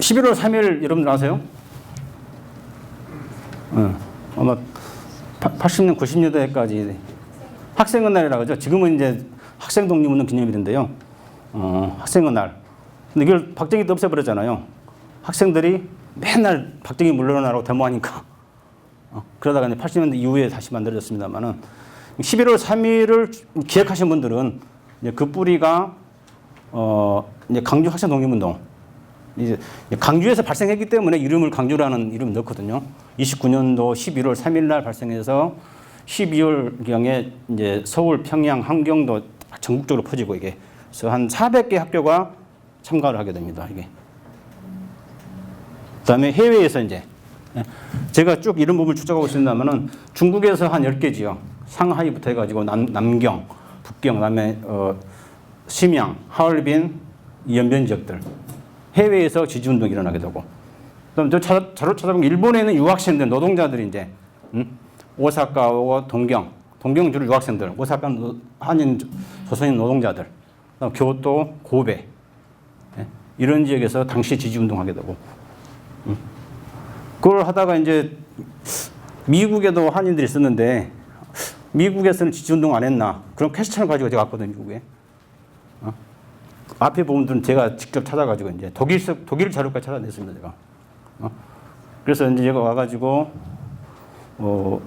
11월 3일 여러분들 아세요? 어, 아마 80년, 90년대까지 학생의 날이라고 하죠. 지금은 이제 학생 독립운동 기념일인데요. 어, 학생의 날. 근데 이걸 박정희 때 없애버렸잖아요. 학생들이 맨날 박정희 물러나라고 데모하니까. 어, 그러다가 이제 80년대 이후에 다시 만들어졌습니다만은 11월 3일을 기억하신 분들은 이제 그 뿌리가 어, 이제 강주 학생 독립운동. 이제 강주에서 발생했기 때문에 이름을 강주라는 이름을 넣거든요. 29년도 11월 3일 날 발생해서 12월 경에 이제 서울, 평양, 함경도 전국적으로 퍼지고 이게 그래서 한 400개 학교가 참가를 하게 됩니다. 이게. 그다음에 해외에서 이제 예, 제가 쭉 이런 부분을 추적하고 있습니다만은 중국에서 한 10개 지역, 상하이부터 해가지고 남, 남경, 북경, 그다음에 어, 심양, 하얼빈, 연변 지역들 해외에서 지지운동이 일어나게 되고 그다음 저 자- 자료 찾아보면 일본에는 유학생들, 노동자들이 이제 음? 오사카와 동경, 동경 주로 유학생들, 오사카는 노- 한인 조선인 노동자들, 그다음 교토, 고베 예, 이런 지역에서 당시 지지운동하게 되고 음. 그걸 하다가 이제 미국에도 한인들이 있었는데 미국에서는 지지운동 안 했나 그런 퀘스천을 가지고 제가 왔거든요 미국에 어? 앞에 부분들은 제가 직접 찾아가지고 이제 독일서 독일 자료까지 찾아냈습니다 제가 어? 그래서 이제 제가 와가지고 어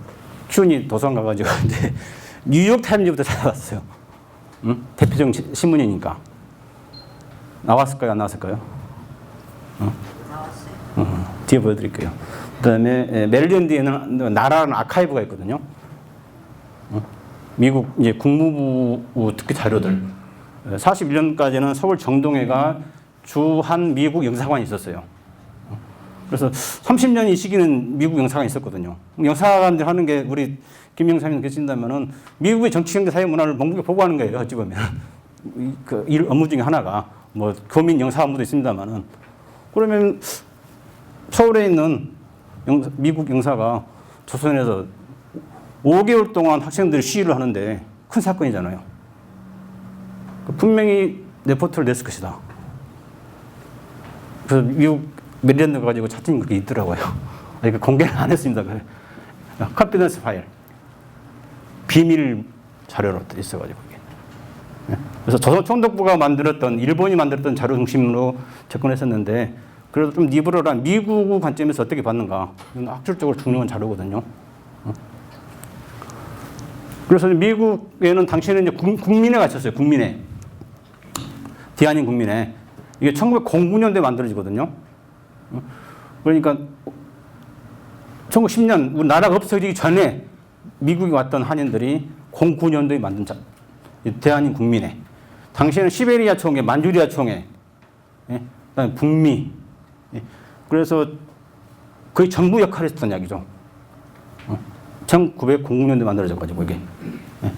큐니 도서관 가가지고 이제 뉴욕 타임즈부터 찾아봤어요 응? 대표적 시- 신문이니까 나왔을까요 안 나왔을까요? 어, 뒤에 보여드릴게요. 그다음에 에, 메릴랜드에는 나라는 아카이브가 있거든요. 어, 미국 이제 국무부 특히 자료들. 41년까지는 서울 정동회가 주한 미국 영사관이 있었어요. 어, 그래서 30년 이 시기는 미국 영사관이 있었거든요. 영사관들 하는 게 우리 김 영사님 계신다면은 미국의 정치, 경제, 사회 문화를 몽국에 보고하는 거예요. 어찌 보면 이- 그 일, 업무 중에 하나가 뭐 교민 영사 업무도 있습니다만은 그러면 서울에 있는 영- 미국 영사가 조선에서 5개월 동안 학생들이 시위를 하는데 큰 사건이잖아요. 그 분명히 레포트를 냈을 것이다. 그래서 미국 메릴랜드 가지고 찾은 게 있더라고요. 아니, 그 공개는 안 했습니다. 그 컨피던스 파일. 비밀 자료로 돼 있어가지고. 예. 그래서 조선총독부가 만들었던 일본이 만들었던 자료 중심으로 접근했었는데 그래도 좀 리버럴한 미국 관점에서 어떻게 봤는가 학술적으로 중요한 자료거든요. 어. 그래서 미국에는 당시에는 국민회가 있었어요. 국민회. 대한인 국민회. 이게 1909년도에 만들어지거든요. 어. 그러니까 1910년 우리 나라가 없어지기 전에 미국에 왔던 한인들이 09년도에 만든 자, 이 대한인 국민회. 당시에는 시베리아 총회, 만주리아 총회, 예? 그다음에 북미. 예? 그래서 거의 전부 역할을 했던 이야기죠. 어? 1909년도에 만들어져가지고 이게. 예?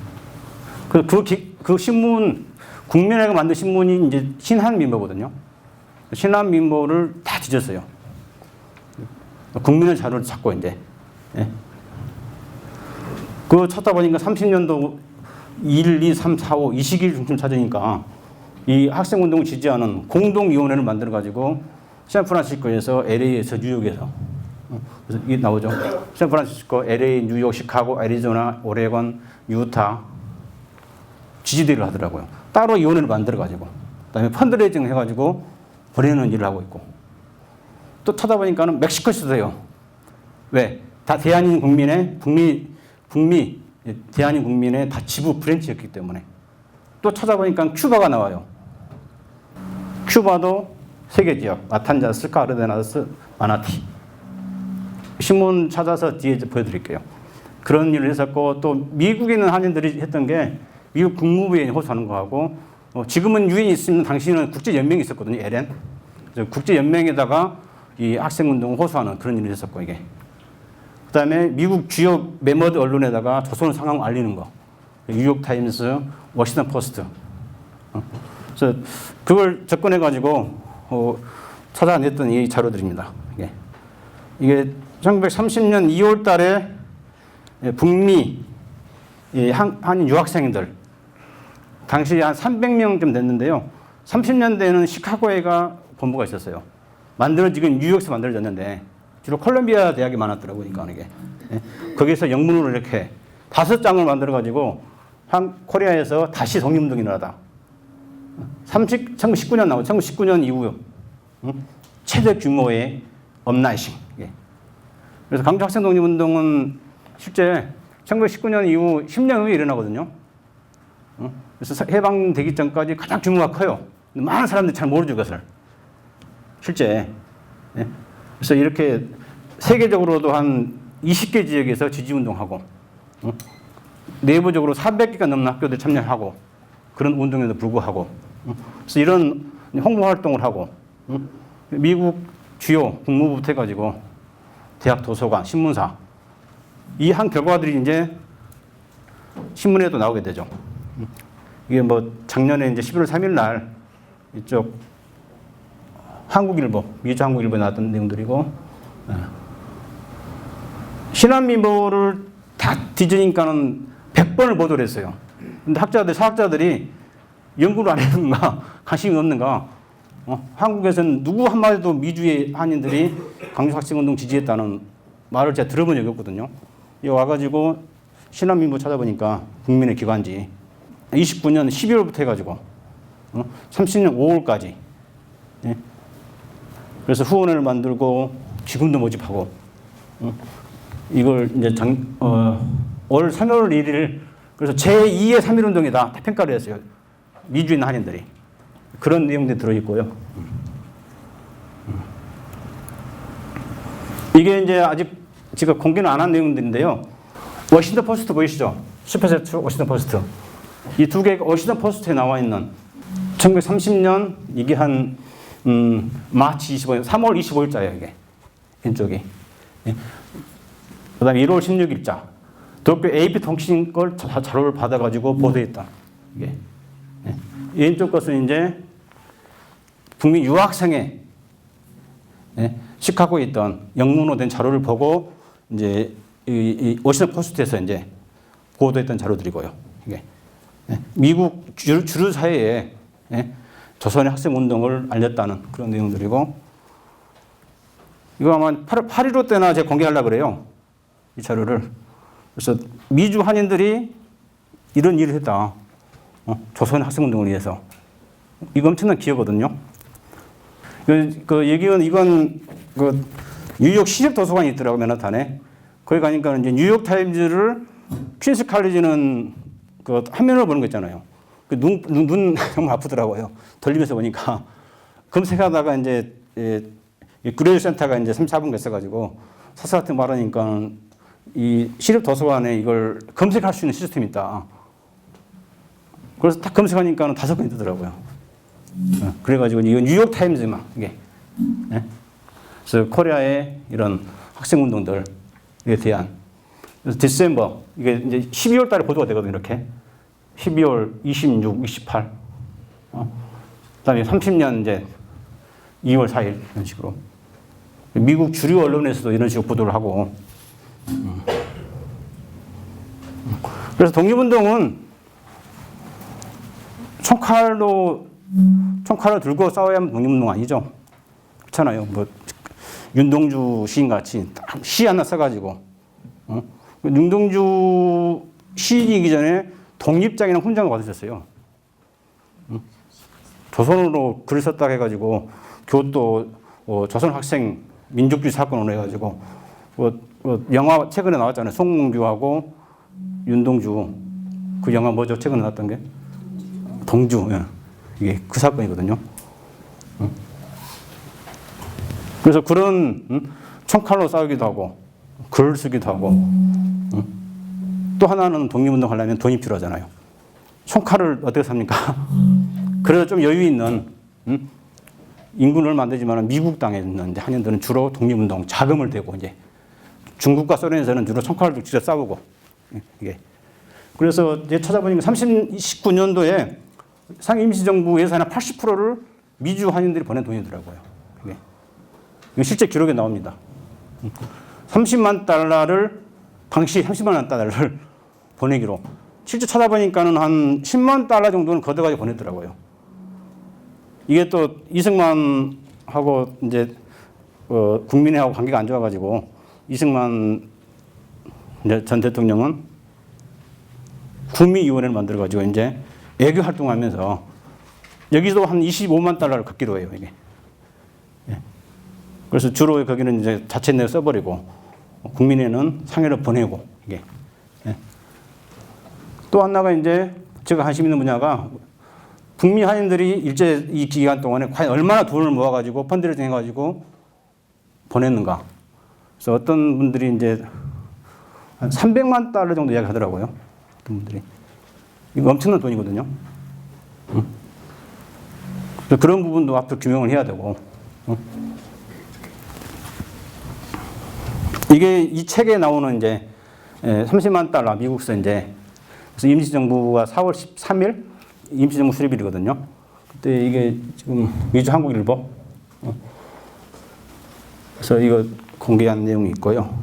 그, 그, 기- 그 신문, 국민회가 만든 신문이 이제 신한민보거든요. 신한민보를 다 뒤졌어요. 국민의 자료를 찾고 이제. 예? 그거 찾다 보니까 30년도 1, 2, 3, 4, 5 이 시기를 중심 찾으니까 이 학생운동을 지지하는 공동위원회를 만들어가지고 샌프란시스코에서 LA에서 뉴욕에서 어, 그래서 이게 나오죠. 샌프란시스코, LA, 뉴욕, 시카고, 애리조나, 오레곤, 유타 지지대를 하더라고요. 따로 위원회를 만들어가지고 그다음에 펀드레이징 해가지고 보내는 일을 하고 있고 또 찾아보니까는 멕시코에서도 해요. 왜? 다 대한인 국민의 북미 북미 대한인 국민의 다 지부 브랜치였기 때문에 또 찾아보니까 큐바가 나와요. 큐바도 세계 지역 마탄자스, 카르데나스, 마나티 신문 찾아서 뒤에 보여드릴게요. 그런 일을 했었고 또 미국에 있는 한인들이 했던 게 미국 국무부에 호소하는 거하고 어, 지금은 유엔이 있으면 당시에는 국제연맹이 있었거든요. LN 국제연맹에다가 이 학생운동을 호소하는 그런 일을 했었고 이게 그다음에 미국 주요 매머드 언론에다가 조선 상황 알리는 거 뉴욕 타임스, 워싱턴 포스트 어, 그래서 그걸 접근해 가지고 어, 찾아냈던 이 자료들입니다. 이게 이게 1930년 2월 달에 예, 북미 이 한, 한인 유학생들 당시 한 300명 좀 됐는데요. 30년대에는 시카고에가 본부가 있었어요. 만들어지긴 뉴욕에서 만들어졌는데 주로 콜롬비아 대학이 많았더라고요. 그러니까 이게 예. 거기서 영문으로 이렇게 다섯 장을 만들어 가지고 한 코리아에서 다시 독립운동이 일어나다. 30, 1919년 나오고 1919년 이후 응? 최대 규모의 업라이싱. 예. 그래서 강주 학생 독립운동은 실제 1919년 이후 10년 후에 일어나거든요. 응? 그래서 해방되기 전까지 가장 규모가 커요. 많은 사람들이 잘 모르죠, 그것을. 실제. 예. 그래서 이렇게 세계적으로도 한 20개 지역에서 지지운동하고, 응? 내부적으로 400개가 넘는 학교들 참여하고, 그런 운동에도 불구하고, 응? 그래서 이런 홍보 활동을 하고, 응? 미국 주요 국무부터 해가지고, 대학 도서관, 신문사, 이 한 결과들이 이제 신문에도 나오게 되죠. 이게 뭐 작년에 이제 11월 3일 날 이쪽 한국일보, 미주 한국일보에 나왔던 내용들이고, 예. 신한민보를 다 뒤지니까는 100번을 보도를 했어요. 근데 학자들, 사학자들이 연구를 안 했는가, 관심이 없는가, 어? 한국에서는 누구 한마디도 미주의 한인들이 강주학생운동 지지했다는 말을 제가 들어본 적이 없거든요. 이 와가지고 신한민보 찾아보니까 국민의 기관지 29년 12월부터 해가지고 어? 30년 5월까지 예? 그래서 후원을 만들고 지금도 모집하고 어? 이걸 이제 장, 어, 올 3월 1일 그래서 제2의 3.1 운동이다 평가를 했어요. 미주인 한인들이 그런 내용들이 들어있고요. 이게 이제 아직 제가 공개는 안 한 내용들인데요. 워싱턴 포스트 보이시죠? 슈퍼세트 워싱턴 포스트. 이 두 개가 워싱턴 포스트에 나와 있는 1930년 이게 한 음, 마치 25일, 3월 25일자예요 이게 왼쪽이. 예. 그다음에 1월 16일자. 도쿄 AP 통신 걸 자- 자료를 받아가지고 보도했다. 이게. 예. 왼쪽 것은 이제 북미 유학생의 예, 시카고에 있던 영문으로 된 자료를 보고 이제 이, 이 워싱턴 포스트에서 이제 보도했던 자료들이고요. 이게 예, 미국 주류, 사회에 예, 조선의 학생 운동을 알렸다는 그런 내용들이고 이거 아마 8, 8.15 때나 제가 공개하려고 그래요. 이 자료를. 그래서 미주 한인들이 이런 일을 했다. 어, 조선의 학생 운동을 위해서. 이거 엄청난 기여거든요. 그, 그 여기는 이건 그 뉴욕 시립 도서관이 있더라고 맨하탄에. 거기 가니까 이제 뉴욕 타임즈를 퀸스 칼리지는 그 화면을 보는 거 있잖아요. 그 눈 눈, 눈 너무 아프더라고요. 돌리면서 보니까 검색하다가 이제 예, 이 그레이 센터가 이제 3, 4분 갔어가지고 사서 같은 거 말하니까 이 시립 도서관에 이걸 검색할 수 있는 시스템이 있다. 그래서 딱 검색하니까 다섯 건이 뜨더라고요. 어, 그래가지고 이거 뉴욕 타임즈만 이게. 예? 그래서 코리아의 이런 학생 운동들에 대한 그래서 디셈버 이게 이제 12월 달에 보도가 되거든요 이렇게 12월 26, 28. 어? 그다음에 30년 이제 2월 4일 이런 식으로 미국 주류 언론에서도 이런 식으로 보도를 하고 음. 그래서 독립운동은 총칼로 총칼을 들고 싸워야만 독립운동 아니죠. 그렇잖아요. 뭐 윤동주 시인 같이 딱시 하나 써가지고 어? 윤동주 시인이기 전에 독립장이라는 훈장을 받으셨어요. 어? 조선으로 글을 썼다 해가지고 교도 어, 조선 학생 민족주의 사건으로 해가지고 뭐, 뭐 영화 최근에 나왔잖아요. 송문규하고 윤동주 그 영화 뭐죠? 최근에 나왔던 게 동주. 예. 이게 그 사건이거든요. 응? 그래서 그런 응? 총칼로 싸우기도 하고 글을 쓰기도 하고 응? 또 하나는 독립운동 하려면 돈이 필요하잖아요. 총칼을 어떻게 삽니까? 그래서 좀 여유 있는 응? 인군을 만들지만 미국 땅에 있는 한인들은 주로 독립운동 자금을 대고 이제 중국과 소련에서는 주로 총칼을 직접 싸우고 예, 이게 그래서 이제 찾아보니까 30, 19년도에 상해 임시정부 예산의 80%를 미주 한인들이 보낸 돈이더라고요. 이게. 실제 기록에 나옵니다. 30만 달러를 당시 30만 달러를 보내기로 실제 찾아보니까는 한 10만 달러 정도는 걷어가지고 보냈더라고요. 이게 또 이승만하고 이제 어, 국민회하고 관계가 안 좋아가지고 이승만 전 대통령은 구미위원회를 만들어가지고 이제 외교 활동하면서 여기도 한 25만 달러를 걷기로 해요 이게. 예. 그래서 주로 거기는 이제 자체 내 써버리고 국민회는 상해를 보내고 이게. 예. 또 하나가 이제 제가 관심 있는 분야가 북미 한인들이 일제 이 기간 동안에 과연 얼마나 돈을 모아가지고 펀드레이징 해가지고 보냈는가. 그래서 어떤 분들이 이제 한 300만 달러 정도 이야기 하더라고요. 어떤 분들이. 이거 엄청난 돈이거든요. 응? 그런 부분도 앞으로 규명을 해야 되고. 응? 이게 이 책에 나오는 이제 30만 달러 미국서 이제 그래서 임시정부가 4월 13일 임시정부 수립일이거든요. 그때 이게 지금 미주 한국일보 어. 그래서 이거 공개한 내용이 있고요.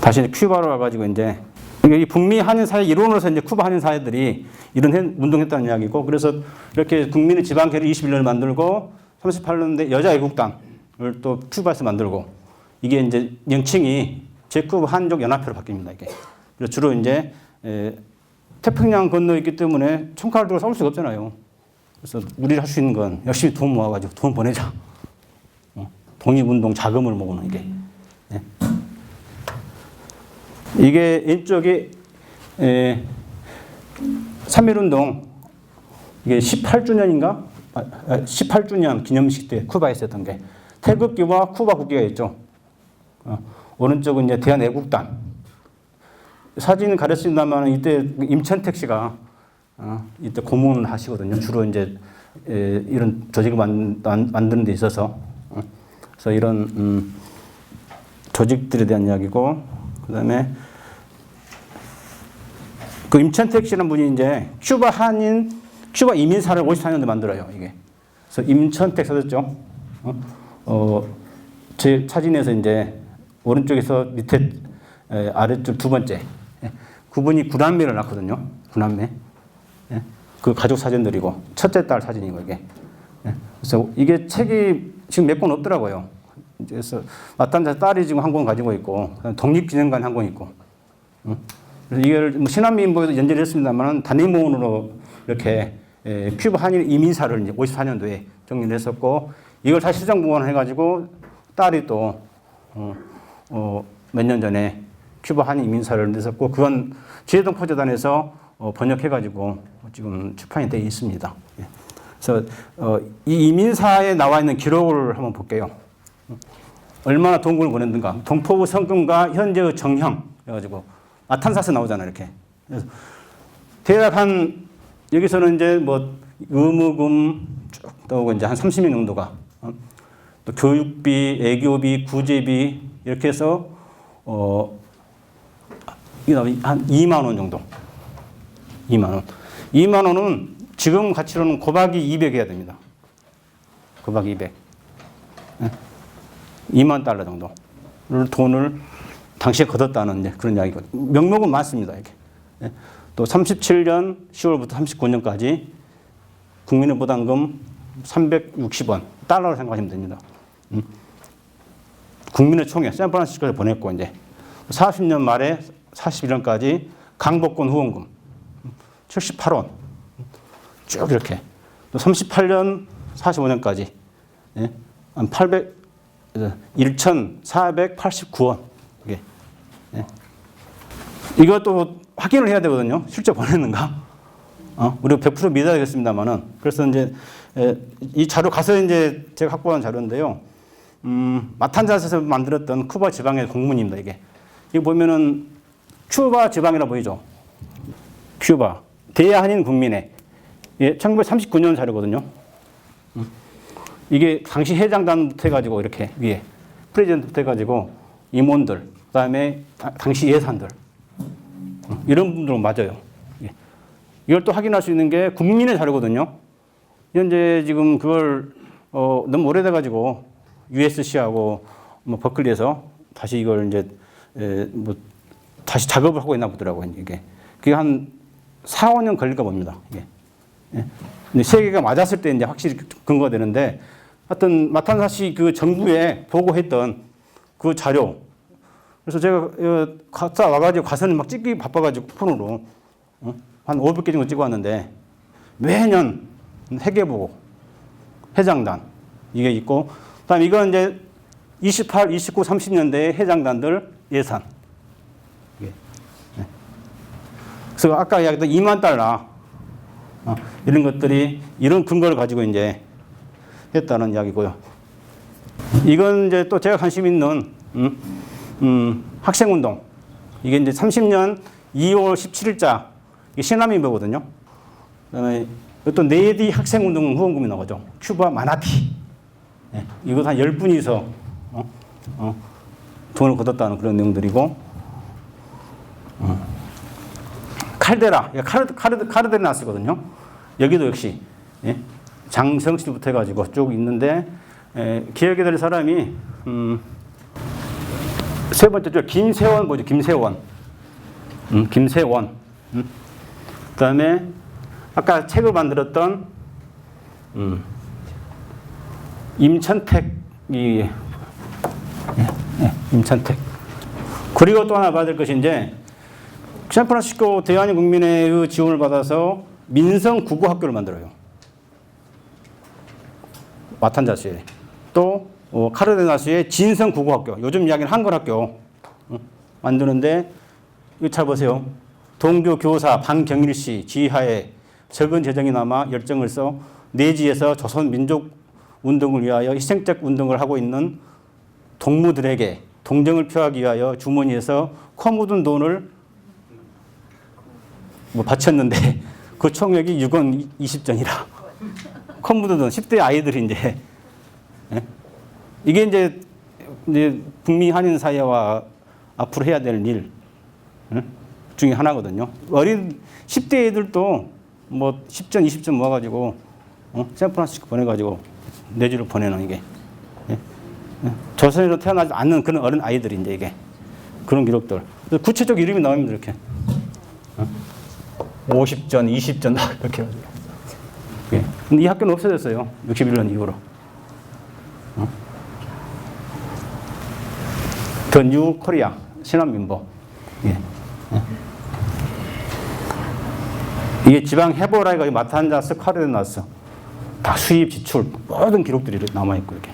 다시 큐바로 와가지고 이제 이게 이 북미 한인 사회 이론으로서 이제 쿠바 한인 사회들이 이런 해- 운동했다는 이야기고 그래서 이렇게 국민의 지방계를 21년을 만들고 38년대 여자 애국당을 또 큐바에서 만들고 이게 이제 명칭이 제쿠바 한족 연합회로 바뀝니다 이게 주로 이제 에, 태평양 건너 있기 때문에 총칼을 들고 싸울 수가 없잖아요. 그래서 우리가 할수 있는 건 열심히 돈 모아가지고 돈 보내자. 어, 독립운동 자금을 모으는 이게. 예. 이게 왼쪽이 에, 3.1운동 이게 18주년인가? 18주년 기념식 때 쿠바에서 했던 게 태극기와 쿠바 국기가 있죠. 어, 오른쪽은 이제 대한애국당. 사진 가렸습니다만 이때 임천택 씨가 어, 이때 고문을 하시거든요. 주로 이제 에, 이런 조직을 만드는 데 있어서 어, 그래서 이런 음, 조직들에 대한 이야기고 그다음에 그 임천택 씨라는 분이 이제 큐바 한인 큐바 이민사를 54년도에 만들어요 이게. 그래서 임천택 써졌죠. 어, 어, 제 사진에서 이제 오른쪽에서 밑에 에, 아래쪽 두 번째 예. 그분이 구남매를 낳거든요. 구남매. 예. 그 가족 사진들이고 첫째 딸 사진이고 이게. 예. 그래서 이게 책이 지금 몇 권 없더라고요. 그래서 마탄자 딸이 지금 한 권 가지고 있고 독립기념관 한 권 있고. 음. 이걸 뭐 신한민보에도 연재를 했습니다만 단위모으로 이렇게 에, 큐바 한일 이민사를 이제 54년도에 정리를 했었고 이걸 다시 수정 보완해가지고 딸이 또 어, 어, 몇 년 전에 큐바 한인 이민사를 냈었고 그건 지혜동 포저단에서 어, 번역해가지고 지금 출판이 되어 있습니다. 예. 그래서 어, 이 이민사에 나와 있는 기록을 한번 볼게요. 얼마나 동굴을 보냈는가. 동포부 성금과 현재의 정형 해가지고 아탄사스 나오잖아요 이렇게. 그래서 대략 한 여기서는 이제 뭐 의무금 쭉 나오고 이제 한 30명 정도가 어, 또 교육비, 애교비, 구제비 이렇게 해서 어 한 2만 원 정도. 2만 원. 2만 원은 지금 가치로는 곱하기 200 해야 됩니다. 곱하기 200. 예. 2만 달러 정도를 돈을 당시에 이제 그런 이야기고 명목은 많습니다. 이게. 예. 또 37년 10월부터 39년까지 국민의 부담금 360원 달러로 생각하시면 됩니다. 음. 국민의 총회 샌프란시스코에 보냈고 이제 40년 말에 41년까지 강복권 후원금 78원 쭉 이렇게 또 38년 45년까지 예? 한 800, 1,489원 이게 예. 이것도 확인을 해야 되거든요. 실제 보냈는가? 어, 우리가 100% 믿어야 겠습니다만은 그래서 이제 에, 이 자료 가서 이제 제가 확보한 자료인데요. 음, 마탄자스에서 만들었던 쿠바 지방의 공문입니다. 이게 이거 보면은 큐바 지방이라 보이죠. 큐바 대한인 국민회 예, 1939년 자료거든요. 음. 이게 당시 회장단부터 해가지고 이렇게 위에 프레젠트부터 해가지고 임원들 그다음에 다- 당시 예산들 어, 이런 분들은 맞아요. 예. 이걸 또 확인할 수 있는 게 국민의 자료거든요. 현재 지금 그걸 어, 너무 오래돼 가지고 USC하고 뭐 버클리에서 다시 이걸 이제 에, 뭐 다시 작업을 하고 있나 보더라고요. 이게 그게 한 4, 5년 걸릴까 봅니다. 이게. 예. 세 개가 맞았을 때 이제 확실히 근거가 되는데 하여튼 마탄사시 그 정부에 보고했던 그 자료. 그래서 제가 어, 갔다 와가지고 가서는 막 찍기 바빠가지고 폰으로 어? 한 500개 정도 찍어 왔는데 매년 회계보고 해장단 이게 있고 그 다음 에 이건 이제 28, 29, 30년대의 해장단들 예산. 이게. 네. 그래서 아까 이야기했던 2만 달러 어, 이런 것들이 이런 근거를 가지고 이제 했다는 이야기고요. 이건 이제 또 제가 관심 있는 음, 음, 학생운동. 이게 이제 30년 2월 17일자 신라민보거든요. 그다음에 또 네디 학생운동 후원금이 나오죠. 큐바 마나티. 예, 이거 한 10분이서 어, 어, 돈을 걷었다는 그런 내용들이고 어. 칼데라, 카르, 카르, 카르데나스거든요. 여기도 역시 예, 장성실부터 해가지고 쭉 있는데 에, 기억에 될 사람이 음, 세 번째 줄 김세원 뭐죠? 김세원, 음, 김세원. 음. 그다음에 아까 책을 만들었던 음, 임천택 이 예, 예, 임천택. 그리고 또 하나 받을 이제 샌프란시스코 대한민국 국민의 지원을 받아서 민성 국어 학교를 만들어요. 마탄자스에 또 어, 카르데나스의 진성 국어 학교, 요즘 이야기는 한글 학교 어, 만드는데 이거 잘 보세요. 동교 교사 방경일 씨 지하에 적은 재정이 남아 열정을 써 내지에서 조선 민족 운동을 위하여 희생적 운동을 하고 있는 동무들에게 동정을 표하기 위하여 주머니에서 코 묻은 돈을 뭐 바쳤는데 그 총액이 6원 20전이라 코 묻은 돈 10대 아이들이 이제 예? 이게 이제 이제 북미 한인 사회와 앞으로 해야 될 일 중에 하나거든요. 어린 10대 애들도 뭐 10전, 20전 모아가지고 어? 샌프란시스코 보내가지고 내주를 보내는 이게 예? 예? 조선에서 태어나지 않는 그런 어린 아이들인데 이게 그런 기록들 구체적 이름이 나옵니다 이렇게 어? 50전, 20전 이렇게 예. 근데 이 학교는 없어졌어요 61년 이후로 어? 더 뉴 코리아 신한민보 예. 이게 지방 해보라가 마탄자스 카르데나스 다 수입 지출 모든 기록들이 남아 있고 이렇게